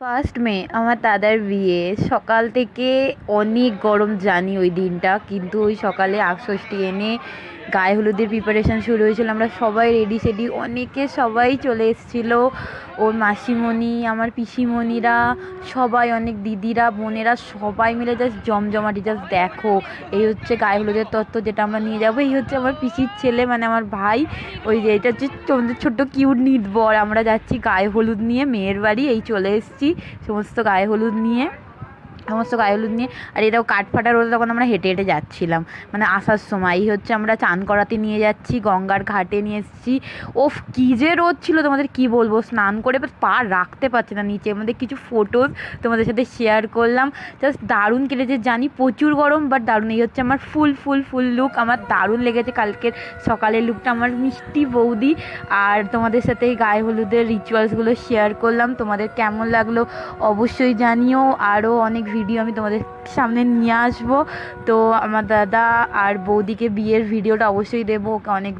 First May, আমার দাদার বিয়ে। সকাল থেকে অনেক গরম জানি ওই দিনটা, কিন্তু ওই সকালে আটষষ্ঠী এনে গায়ে হলুদের প্রিপারেশান শুরু হয়েছিল। আমরা সবাই রেডি সেডি অনেকে সবাই চলে এসেছিল। ওর মাসিমণি, আমার পিসিমণিরা, সবাই অনেক দিদিরা, বোনেরা সবাই মিলে জাস্ট জমজমাটি জাস্ট দেখো। এই হচ্ছে গায়ে হলুদের তত্ত্ব যেটা আমরা নিয়ে যাব। এই হচ্ছে আমার পিসির ছেলে মানে আমার ভাই। ওই যে এটা হচ্ছে ছোট্ট কিউট নিট বর। আমরা যাচ্ছি গায়ে হলুদ নিয়ে, মেয়ের বাড়ি, এই চলে এসেছি। সমস্ত গায়ে হলুদ নিয়ে। সমস্ত গায়ে হলুদ নিয়ে, আর এটাও কাঠ ফাটা রোদে তখন আমরা হেঁটে হেঁটে যাচ্ছিলাম। মানে আসার সময়, এই হচ্ছে আমরা চান করাতে নিয়ে যাচ্ছি, গঙ্গার ঘাটে নিয়ে এসেছি। ওফ, কী যে রোদ ছিল, তোমাদের কি বলব? স্নান করে পা রাখতে পারছে না নিচে আমাদের কিছু ফটোজ তোমাদের সাথে শেয়ার করলাম। জাস্ট দারুণ কেটেছে, জানি প্রচুর গরম বাট দারুণ। এই হচ্ছে আমার ফুল ফুল ফুল লুক আমার দারুণ লেগেছে কালকের সকালের লুকটা আমার মিষ্টি বৌদি। আর তোমাদের সাথে এই গায়ে হলুদের রিচুয়ালসগুলো শেয়ার করলাম। তোমাদের কেমন লাগল অবশ্যই জানিও। আরও অনেক ভিডিও আমি তোমাদের সামনে নিয়ে আসব। তো আমার দাদা আর বৌদিকে বিয়ের ভিডিওটা অবশ্যই দেবো অনেক